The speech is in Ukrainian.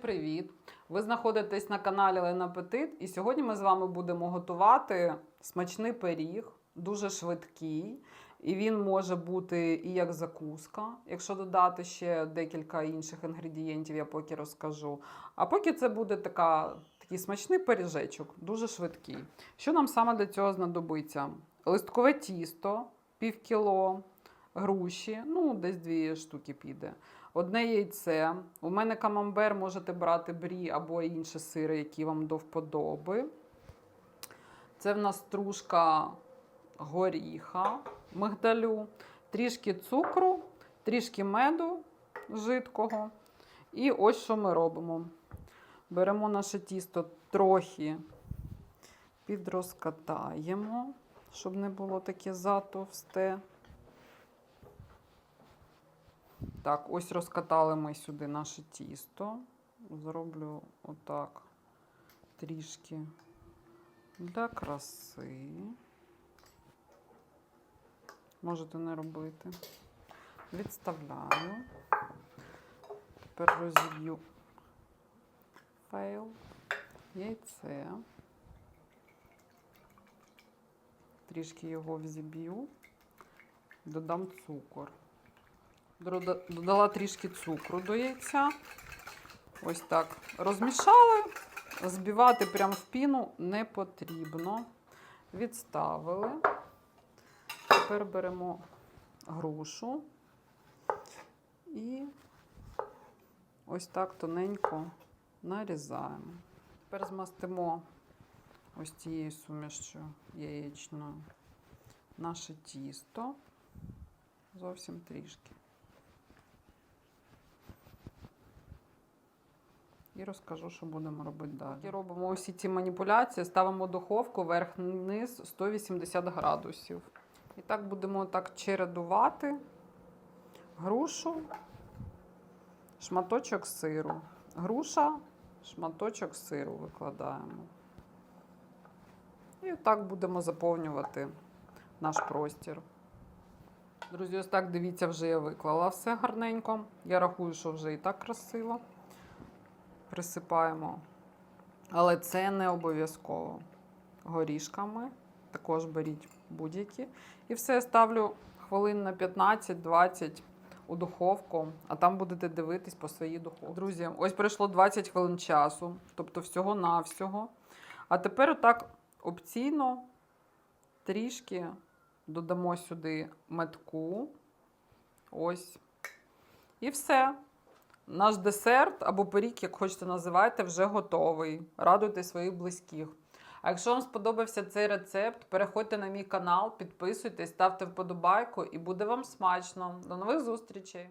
привіт! Ви знаходитесь на каналі Лена Апетит, і сьогодні ми з вами будемо готувати смачний пиріг, дуже швидкий. І він може бути і як закуска, якщо додати ще декілька інших інгредієнтів, я поки розкажу. А поки це буде така, такий смачний пиріжечок, дуже швидкий. Що нам саме для цього знадобиться? Листкове тісто, пів кіло, груші, ну десь дві штуки піде. Одне яйце. У мене камамбер можете брати брі або інші сири, які вам до вподоби. Це в нас стружка горіха, мигдалю, трішки цукру, трішки меду жидкого. І ось що ми робимо. Беремо наше тісто трохи підрозкатаємо, щоб не було таке затовсте. Так, ось розкатали ми сюди наше тісто. Зроблю отак трішки для краси. Можете не робити. Відставляю. Тепер розіб'ю фейл, яйце. Трішки його взіб'ю, додам цукор. Дода- Додала трішки цукру до яйця. Ось так розмішали. Збивати прямо в піну не потрібно. Відставили. Тепер беремо грушу і ось так тоненько нарізаємо. Тепер змастимо ось цією сумішчю яєчною наше тісто. Зовсім трішки. І розкажу, що будемо робити далі. Робимо усі ці маніпуляції, ставимо духовку верх-низ 180 градусів. І так будемо так чередувати грушу, шматочок сиру. Груша, шматочок сиру викладаємо. І так будемо заповнювати наш простір. Друзі, ось так дивіться, вже я виклала все гарненько. Я рахую, що вже і так красиво. Присипаємо. Але це не обов'язково. Горішками. Також беріть будь-які. І все ставлю хвилин на 15-20 у духовку, а там будете дивитись по своїй духовці. Друзі, ось пройшло 20 хвилин часу, тобто всього-навсього. А тепер отак опційно трішки додамо сюди метку. Ось. І все. Наш десерт або пиріг, як хочете називайте, вже готовий. Радуйте своїх близьких. А якщо вам сподобався цей рецепт, переходьте на мій канал, підписуйтесь, ставте вподобайку і буде вам смачно. До нових зустрічей!